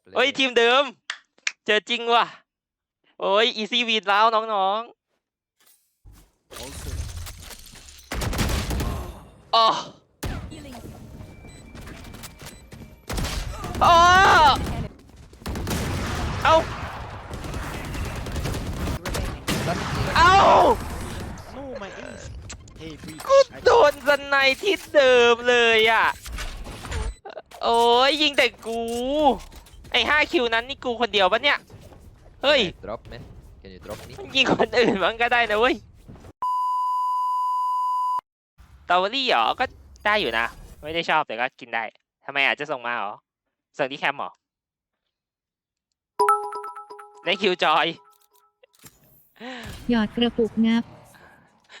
play. เฮ้ย ทีมเดิม เจอจริงว่ะ โอ้ยอีซี่วีดแล้วน้องๆอ๋ออ๋อเอาเอากูโดนสไนที่เดิมเลยอะ โอ้ยยิงแต่กู ไอ้ห้าคิวนั้นนี่กูคนเดียวปะเนี่ย เฮ้ย Can you drop man? Can you drop me? ยิงคนอื่นมันก็ได้นะเว้ยตอเวอรี่เหรอ ก็ได้อยู่นะ ไม่ได้ชอบแต่ก็กินได้ทำไมอาจจะส่งมาเหรอ ส่งที่แคมป์เหรอ ได้คิวจอย หยอดกระปุกงับ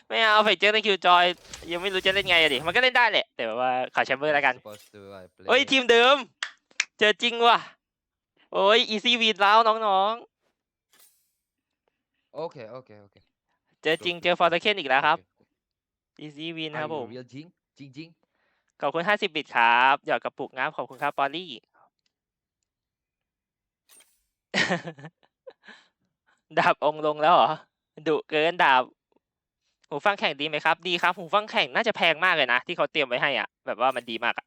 ไม่เอาไฟเจอในคิวจอย ยังไม่รู้จะเล่นไงอะดิ มันก็เล่นได้แหละ แต่แบบว่าขอแชมเบอร์แล้วกัน Supposed to I play. เฮ้ย ทีมเดิม เจอจริงว่ะ โอ้ยอีซี่วีดแล้วน้อง Okay, okay, okay. ๆเจอจริงเจอฟอร์ตเคนอีกแล้วครับ Okay. อีซี่วิน Are ครับผ you ม real Jing? Jing Jing? ขอบคุณ 50 บิตครับ หยอดกระปุกงับขอบคุณครับปอลลี่ ดาบองค์ลงแล้วเหรอ ดุเกินดาบ หูฟังแข่งดีไหมครับ ดีครับ หูฟังแข่งน่าจะแพงมากเลยนะ ที่เขาเตรียมไว้ให้อะ แบบว่ามันดีมากอะ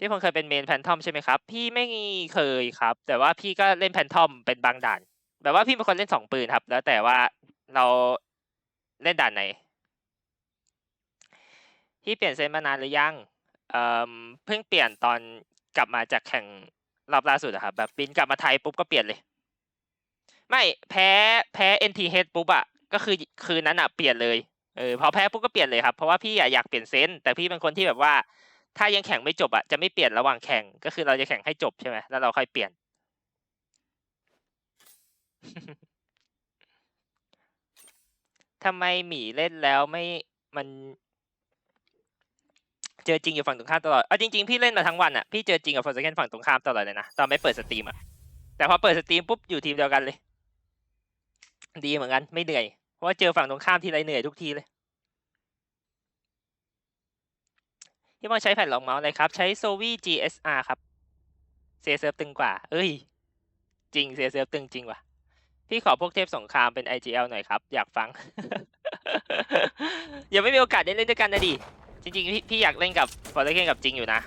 ที่ผมเคยเป็นเมนแพนทอมใช่ไหมครับ พี่ไม่เคยครับ แต่ว่าพี่ก็เล่นแพนทอมเป็นบางด่าน แบบว่าพี่เป็นคนเล่นสองปืนครับ แล้วแต่ว่าเราเล่นด่านไหนพี่เปลี่ยนเซน์มานานหรือยังเอ่อเพิ่งเปลี่ยนตอนกลับมาจากแข่งรอบล่าสุดอะครับ แบบบินกลับมาไทยปุ๊บก็เปลี่ยนเลย ไม่แพ้แพ้ NTH ปุ๊บอะก็คือคืนนั้นอะเปลี่ยนเลยเออพอแพ้ปุ๊บก็เปลี่ยนเลยครับ เพราะว่าพี่อะอยากเปลี่ยนเซนส์แต่พี่เป็นคนที่แบบว่า ถ้ายังแข่งไม่จบอะจะไม่เปลี่ยนระหว่างแข่งก็คือเราจะแข่งให้จบใช่ไหมแล้วเราค่อยเปลี่ยน ทำไมหมีเล่นแล้วไม่มัน เจอจริงอยู่ฝั่งตรงข้ามตลอดเอาจริง ๆ พี่เล่นมาทั้งวันอะพี่เจอจริงกับฟอร์ซเคนฝั่งตรงข้ามตลอดเลยนะตอนไม่เปิดสตรีมอะแต่พอเปิดสตรีมปุ๊บอยู่ทีมเดียวกันเลย ดีเหมือนกันไม่เหนื่อยเพราะว่าเจอฝั่งตรงข้ามทีไรเหนื่อยทุกทีเลย พี่มองใช้แผ่นรองเมาส์อะไรครับ ใช้ s o v i GSR ครับเซเซิร์ฟตึงกว่า เอ้ย จริงเซเซิร์ฟตึงจริงว่ะ พี่ขอพวกเทพสงครามเป็น IGL หน่อยครับ อยากฟัง ยังไม่มีโอกาสได้เล่นด้วยกันนะดิ จริงๆ พี่พี่อยากเล่นกับฟอร์เรเคนกับจริงอยู่นะ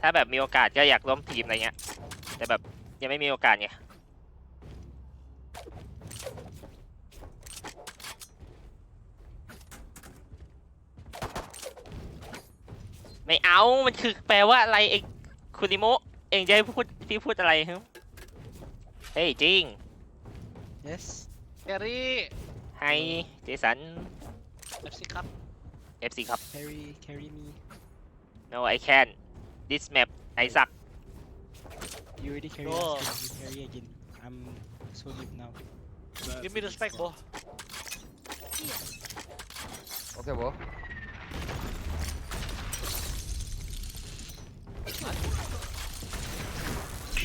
ถ้าแบบมีโอกาสก็อยากร่วมทีมอะไรเงี้ย แต่แบบยังไม่มีโอกาสไง ไม่เอา มันคือแปลว่าอะไรเองคุริโมะเองจะให้พูดพี่พูดอะไรฮึเฮ้ยจริง Yes. แกรี่ไฮเจสัน เอฟซีครับ FC ครับ Carry, carry me. no I can this map I suck You already carry No. us. Can you carry again. I'm so deep now. give me respect bro Okay, bro.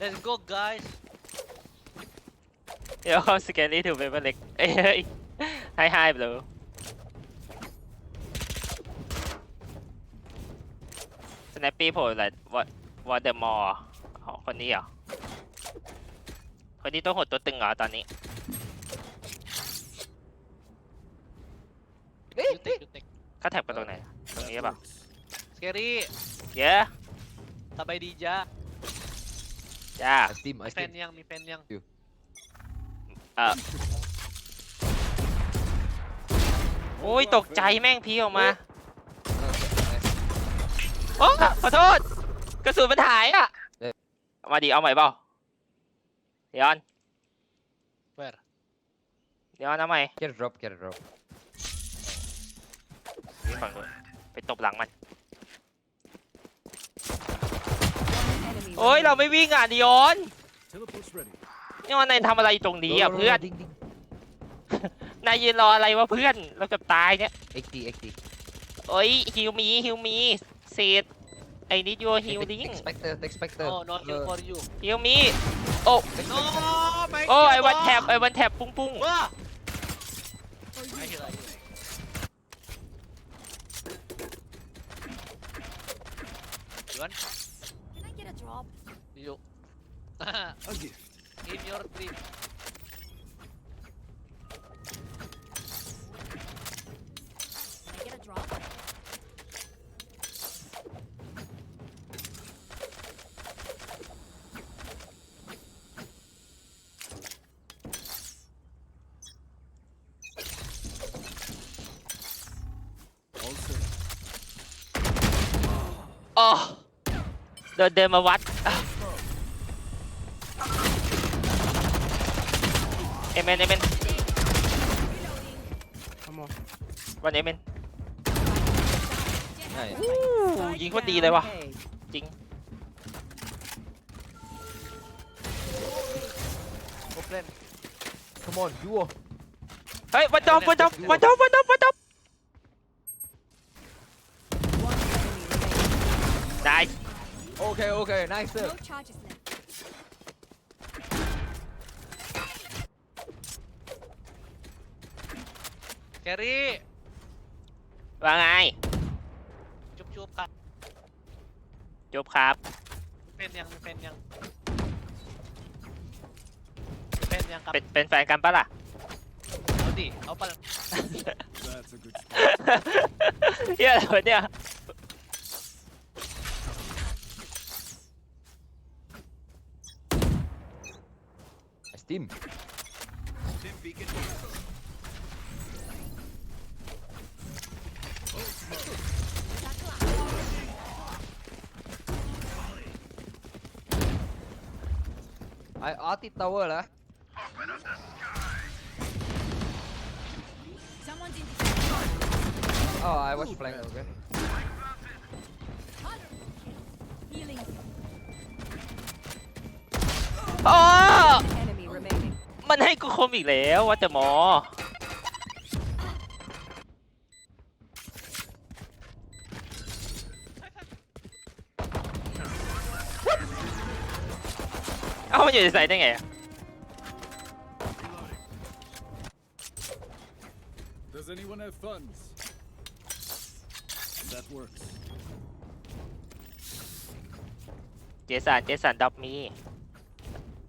Let's go guys. เดี๋ยว scary to paper เล็กเอ้ยเฮ้ย hi hi bro สแนปปี้โผล่อะไรวอวอเดอร์มอร์อ๋อคนนี้เหรอ คนนี้ตัวหดตัวตึงเหรอตอนนี้ You take, you take. เขาแท็บกันตรงไหน ตรงนี้หรือเปล่า Scary. เย้ Sabay di dya. จ้า I steam, I Mi pen steam. yang, mi pen yang. เออโอ้ยตกใจแม่งพีออกมา No, okay, nice. โอ้ขอโทษ กระสุนมันหายอะเอ๊ะเอามาดีเอาใหม่เปล่าเดี๋ยวออน Where? เดี๋ยวออนเอาใหม่ Get a drop, get a drop. นี่ฝั่งนู้นไปตบหลังมัน enemy โอ้ยเราไม่วิ่งอะดิออน Teleport's ready. นี่ว่านายทำอะไรตรงนี้อะโดโดโดเพื่อนดิ้งดิ้งนายยืนรออะไรวะเพื่อนเราเกับตายเนี่ย XD XD โอ้ยฮิวมีฮิวมีเศษไอ้นิดยูฮิวลิง Expector Expector Oh, not here for you. ฮิวมีโอ้ No, my โอ้ God. ไอวันแท็บไอวันแท็บปุ้งปุ้ง Wah! I hear, A gift. In your dream. Can I get a drop? All set. อ๋อเดินเดินมาวัด เอเมนเอเมน Come on. วันเอเมน ใช่ ยิงโคตรดีเลยวะจริง Open. Come on duo เฮ้ยวันดอมวันดอมวันดอมวันดอมวันดอมได้ Okay okay nice sir No charges left. Carry. ว่าไง Chup chup ka. จบครับ Pen yang, pen yang. Pen yang เป็นเป็นแฟนกันปะล่ะ Audi. Opal. That's a good spot. เฮียอะไรวะเนี่ย Steam Dim beacon. I Arctic Tower เหรอ Someone's in Oh I was flank okay healing. อ๋อ Enemy remaining. มันให้กูคมอีกแล้วว่าแต่หมอ อ้ามันอยู่ในไซต์ได้ไงอะ Does anyone have funds? That works. เจสัน เจสันดับมี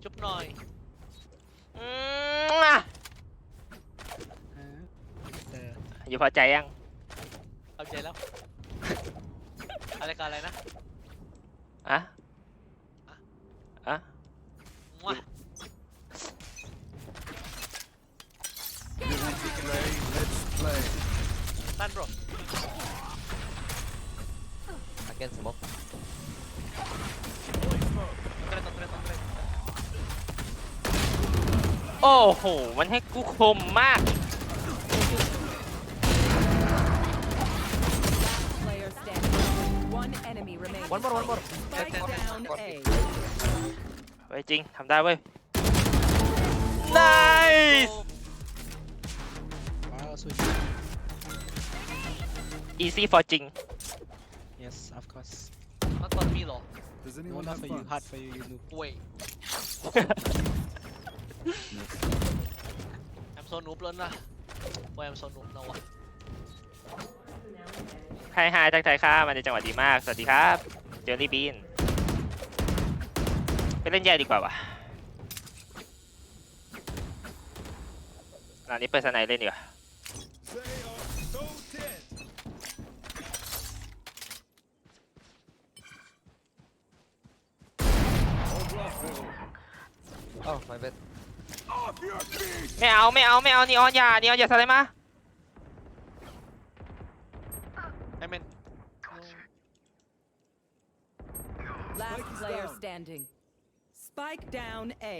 Chup noy. อืมอะ Uh, there. อยู่พอใจยัง เอาใจแล้ว อะไรกันอะไรนะ อะอะ มั่ว You want to play? Let's play. ตัน bro Again smoke ต้องเทรนต้องเทรนต้องเทรนโอ้โห มันให้กูคมมาก Player standing. One enemy remaining. One more one more Spike down A. ไว้จริง ทำได้เว้ย nice Wow, switch. easy for จริง Yes, of course. not for me หรอ Does No, anyone not have for you. funds? Hard for you, you noob. wait Next. I'm so noob แล้วนะ Why I'm so noob now วะไฮไฮทักทายค่ะมาในจังหวะดีมาก สวัสดีครับ เจอรี่บีน ไปเล่นแย่ดีกว่าวะอันนี้เปิดสไนเล่นดีกว่า They are so dead. Oh my bad Off your feet. ไม่เอาไม่เอาไม่เอานีออนอย่านีออนอย่าสไลด์มา I mean Last Spike is player down. standing. Spike down A.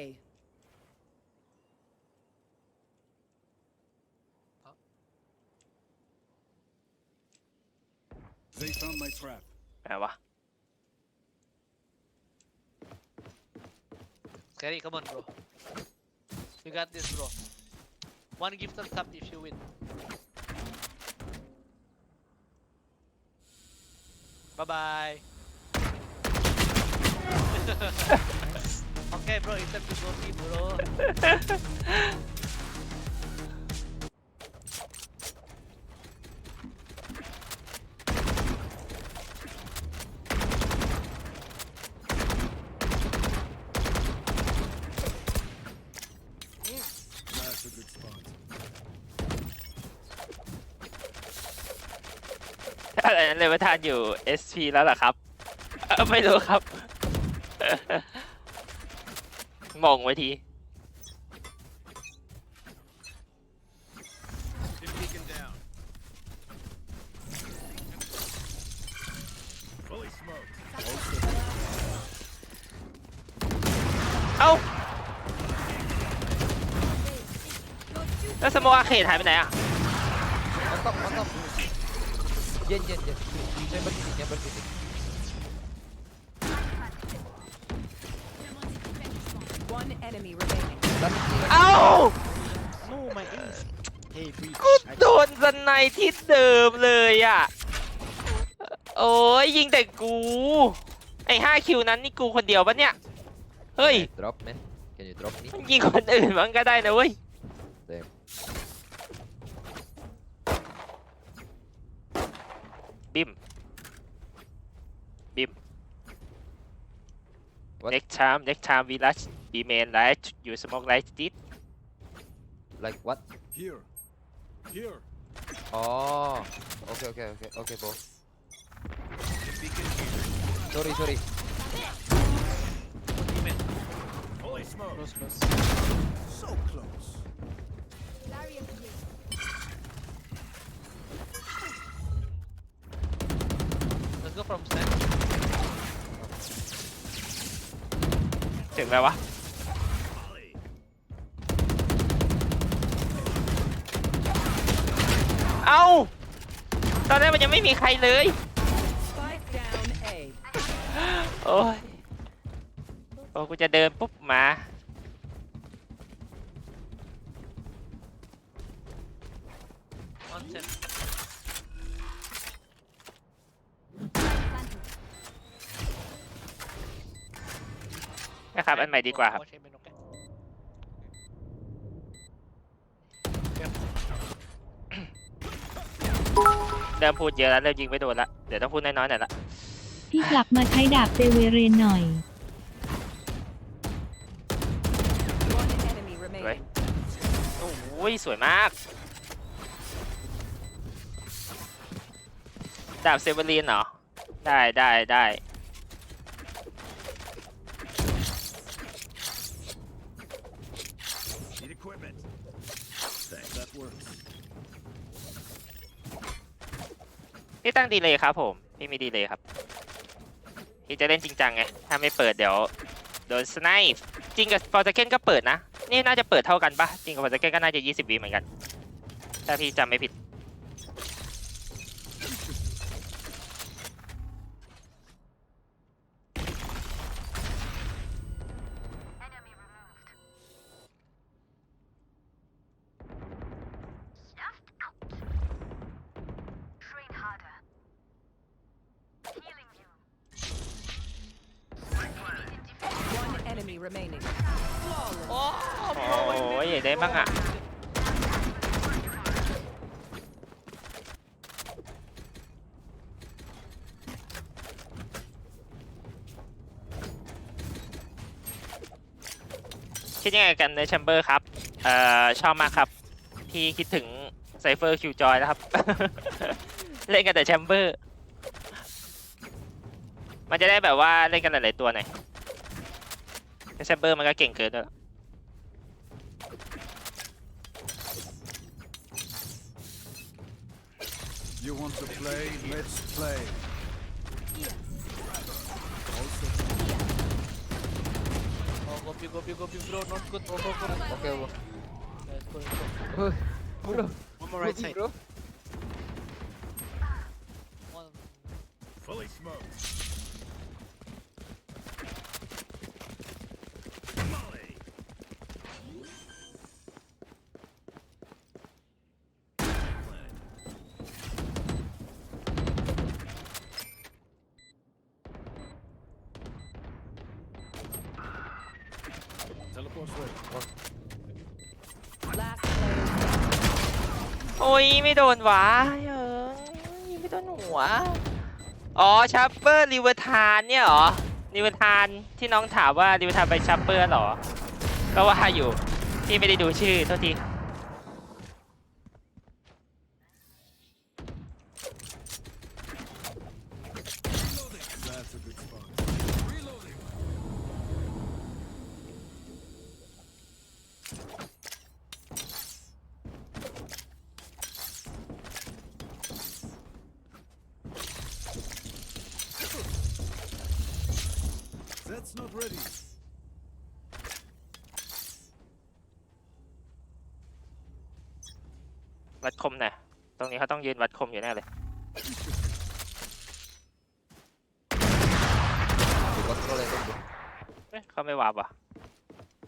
They found my trap. แปลวะ Scary, come on, bro. You got this, bro. One gift on top if you win. Bye bye. okay, bro. It's time to go eat, bro. เลยว่าท่านอยู่ SP แล้วเหรอครับเอ่อไม่รู้ครับ มองไว้ที Been taken down. Fully smoked. เอ้า แล้วสโมอาเขตหายไปไหนอะ On top, on top. Yen, yen, yen. Chamber city, chamber city. One enemy remaining. Last city. เอ้า No, my ace. Hey, breach. กู I โดนสไนที่เดิมเลยอะ โอ้ยยิงแต่กู ไอ้ห้าคิวนั้นนี่กูคนเดียวปะเนี่ย เฮ้ย Can you drop, man? Can you drop me? ยิงคนอื่นมันก็ได้นะเว้ย บิมบิม What? next time next time we rush B main right you smoke right this Like what? Here. Here. Oh. Okay, okay, okay, okay, bro. Beacon here. Sorry, sorry. Fully smoked. Close, close. So close. Let's go from stand. ถึงแล้ววะ Volley. เอ้า ตอนแรกมันยังไม่มีใครเลย Spike down A. โอ้ยโอ้กูจะเดินปุ๊บมา ครับ อันใหม่ดีกว่าครับ Watch Amen, okay? เริ่มพูดเยอะแล้วเริ่มยิงไม่โดนละ เดี๋ยวต้องพูดน้อยๆหน่อยละพี่กลับมาใช้ดาบเซเวเรนหน่อย One enemy remaining. โอ้ยสวยมาก ดาบเซเวอรีนเหรอ ได้ได้ได้ Need equipment. Thanks. That works. พี่ตั้งดีเลยครับผม พี่มีดีเลยครับ พี่จะเล่นจริงจังไง ถ้าไม่เปิดเดี๋ยวโดนสไนป์จริงกับฟอร์จเกนก็เปิดนะ นี่น่าจะเปิดเท่ากันปะจริงกับฟอร์จเกนก็น่าจะ 20วิเหมือนกัน ถ้าพี่จำไม่ผิด One enemy remaining. โอ้โอ้ยอยากได้บ้างอะ คิดยังไงกันในแชมเบอร์ครับ เอ่อ ชอบมากครับ พี่คิดถึงไซเฟอร์คิวจอยนะครับ เล่นกันแต่แชมเบอร์ มันจะได้แบบว่าเล่นกันหลายๆตัวหน่อย แชมเบอร์มันก็เก่งเกินด้วย You want to play? Let's play. Oh, go B, go B, go B, bro. Not good. Oh, go, go. Okay, bro. Let's go, let's go. Bro, One more right Bro, side. bro. One. Fully smoked. โอ้ยไม่โดนหวะเออยิงไม่โดนหัว อ๋อชัปเปอร์ริเวอร์ทานเนี่ยเหรอริเวอร์ทานที่น้องถามว่าริเวอร์ทานไปชัปเปอร์เหรอ ก็ว่าอยู่ที่ไม่ได้ดูชื่อโทษที That's a good spot. That's not ready. วัดคมหน่อย ตรงนี้เขาต้องยืนวัดคมอยู่แน่เลย You control it, don't เอ๊ะเขาไม่วาบว่ะ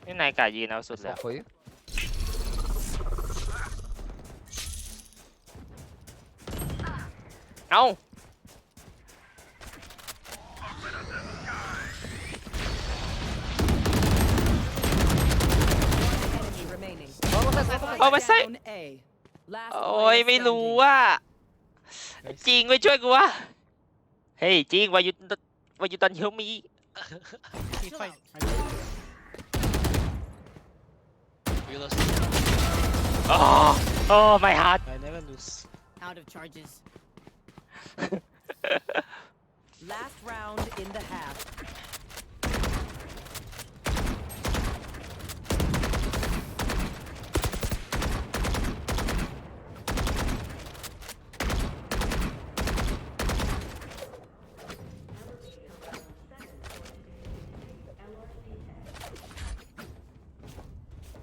นี่นายกายืนเอาสุดเลย Smoke for you. เอ้า Enemy remaining. เอามาใส่ Down A. Last โอ้ย player ไม่รู้ standing. ว่า จริงไปช่วยกูวะเฮ้ยจริงวายุวายุตันเฮลมี Okay, fine. I We lost. โอ้โอ้ไม่ฮาร์ด I never lose. Out of charges. Last round in the half.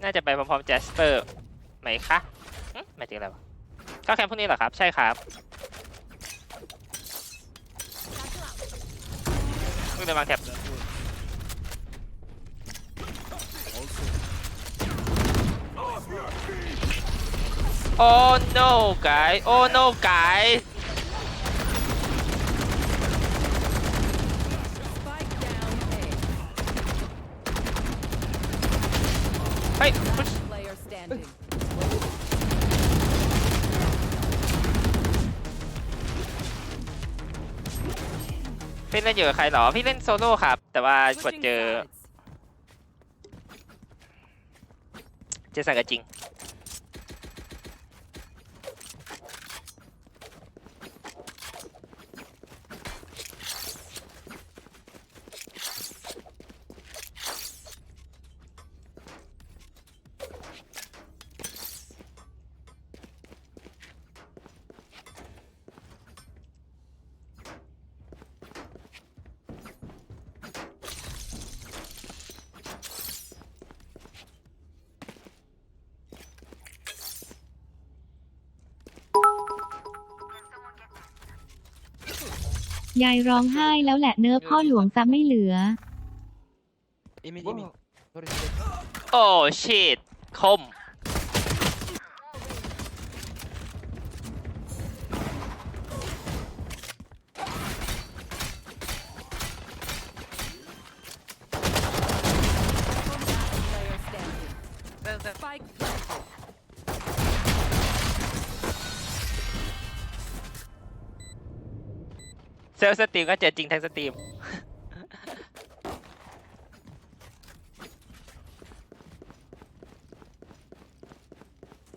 น่าจะไปพร้อมๆแจสเปอร์ไหมคะหมายถึงอะไรวะเข้าแคมป์พวกนี้เหรอครับ ใช่ครับเพิ่งไปวาแท็บโอ้ no guys โอ้ no guys พี่เล่นอยู่กับใครหรอ พี่เล่นโซโล่ครับ แต่ว่ากดเจอ เจสันกับจริง ยายร้องไห้แล้วแหละเนื้อะพ่อหลวงซับไม่เหลือ Aim it, aim it. Whoa. Sorry, sorry. โอ้ เซลลสตรีมก็เจอจริงทั้งสตรีม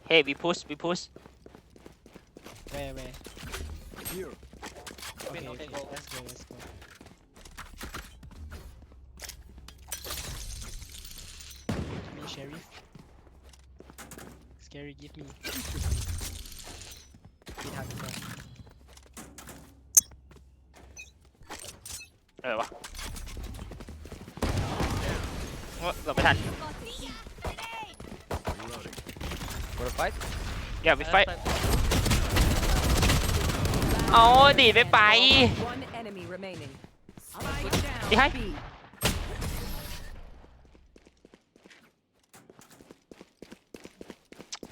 เฮ้ย we push we push Where, where? Here. Okay, okay, okay. go. Let's go, let's go. Give me sheriff. Scary, give me. Hit hard, hit hard. เออวะโอ้เรา ไม่ทัน Reloading. For a fight? อย่าไปไฟ Last time. เอาดีดไม่ไป One enemy remaining. Spike down. Behind. B.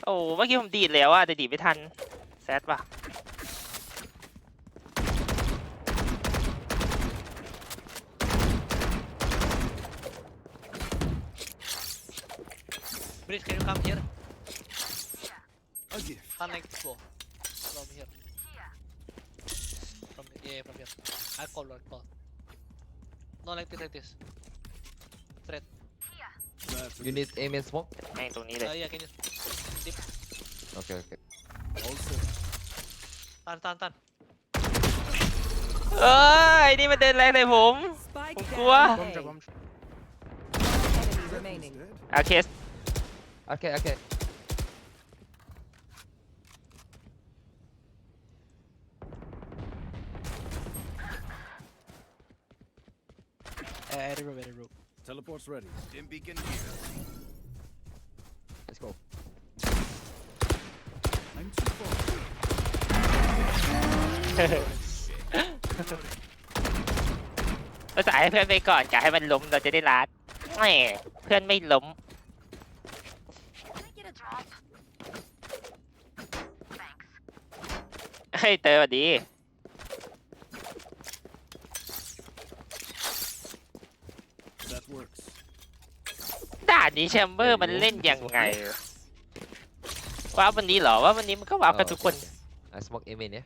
โอ้เมื่อกี้ผมดีดแล้วอะแต่ดีดไม่ทันแซดว่ะ Bridge, can you come here? A gift. Come like this, go. From here. From yeah, from here. I call, I call. No, like this, like this. Threat. That's a You need aim and smoke? แม่งตรงนี้เลย Uh, yeah, can you? Dip. Okay, okay. all set. Turn, turn, turn. เอ้ยนี่มันเดินแรงเลยผม Spike Pourquoi? down. Bomb A. drop, bomb drop. One enemy That remaining. one's dead. อาเคส Okay, okay. Uh, Eddie rope, Eddie rope. Teleport's ready. Dim beacon here. Let's go. I'm too far. เราสายให้เพื่อนไปก่อนกะให้มันล้มเราจะได้ลัดแหมเพื่อนไม่ล้มเฮ้ยเตอร์สวัสดี That works. ด่านนี้แชมเบอร์มันเล่นยังไงว้าววันนี้เหรอว่าวันนี้มันก็ว้าวกันทุกคน I smoke aim in, yeah?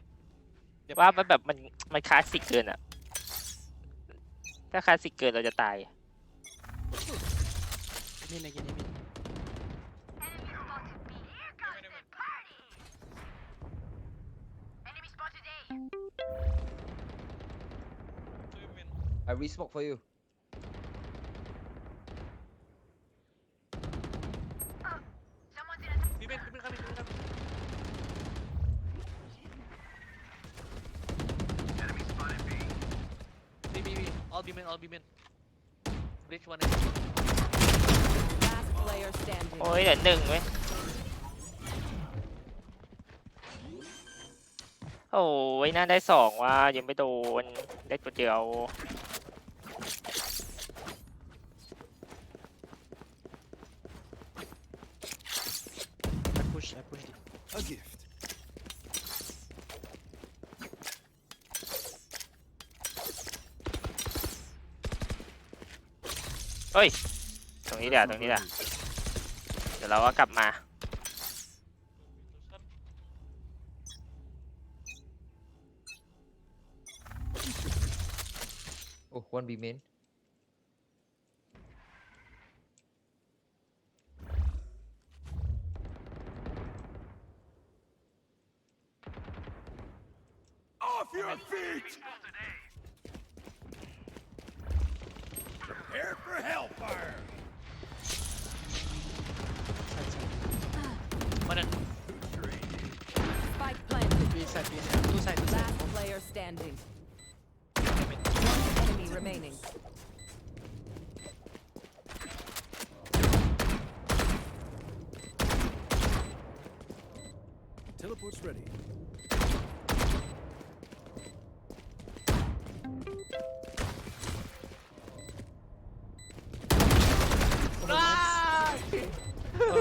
ว่ามันแบบมันมันคลาสสิกเกินอะถ้าคลาสสิกเกินเราจะตาย Aim in again, aim in. I re-smoke for you. All B men, all B men. Bridge one. enemy. Last player standing. โอ้ยเหลือหนึ่งเว้ยโอ้ยน่าได้สองว่ะยังไม่โดนได้ตัวเดียว I push, I push deep. A gift. เฮ้ย ตรงนี้เดี๋ยวตรงนี้เดี๋ยวเดี๋ยวเราก็กลับมา Oh, one B main. Off hellfire! One Spike planted. B side, B side. Two side, two side. Last player standing. One enemy remaining. Oh,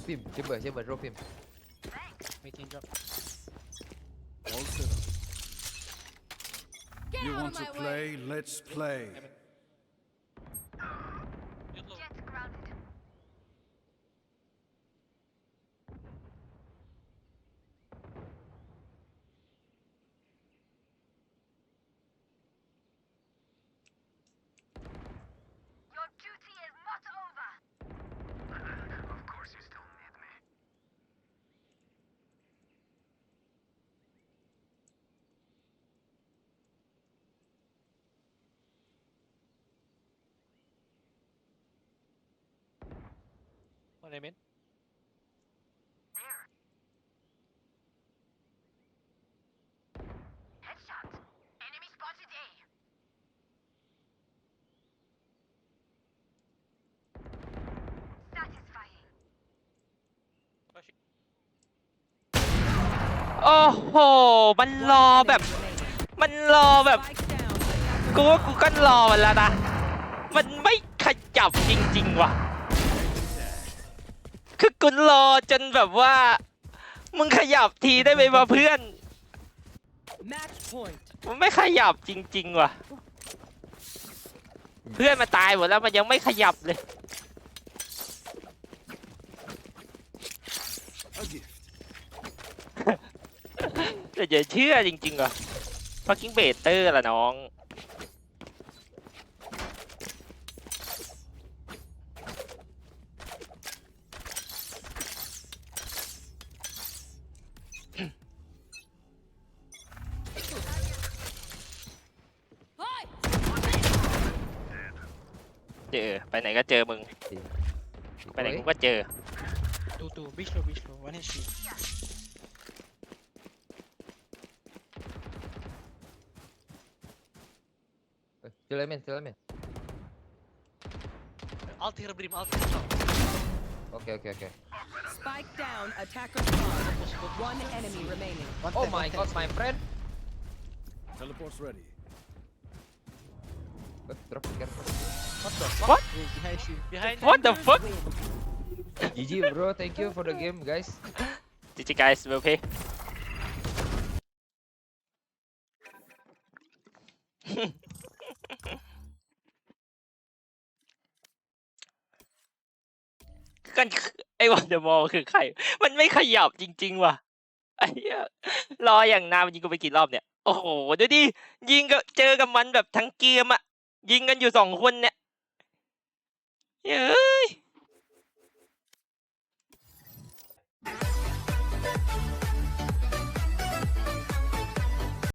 Drop him. Chamber, chamber, drop him. Waiting drop. All set up. you want to play? Let's play. ในเมนโอ้โห มันรอแบบ มันรอแบบ กูว่ากูก็รอมันแล้วนะ มันไม่ขยับจริง ๆ ว่ะ คือกูรอจนแบบว่า มึงขยับทีได้ไหมวะเพื่อน Match point. มันไม่ขยับจริง ๆ ว่ะ เพื่อนมาตายหมดแล้วมันยังไม่ขยับเลย A gift. แต่อย่าเชื่อจริงๆว่ะฟักกิ้งเบเตอร์ละน้อง ก็เจอมึง ไปไหนกูก็เจอ Two, two. Beach low, beach low. One HP. Still aim in, still aim in. Alt here, Brim. Alt here. shot. Okay, okay, okay. Spike down. Attacker spawn. One enemy remaining. One Oh tap, my one god, tap. my friend. Teleport's ready. But drop, careful. What? Wait, behind you. Behind What the fuck? GG bro, thank you for the game guys. GG guys well play กันไอ้วันเดอร์มอลคือใคร มันไม่ขยับจริง ๆ ว่ะไอ้เหี้ยรออย่างนานมันยิงกูไปกี่รอบเนี่ย โอ้โห ดูดิ ยิงก็เจอกับมันแบบทั้งเกมอะยิงกันอยู่สองคนเนี่ย Ya.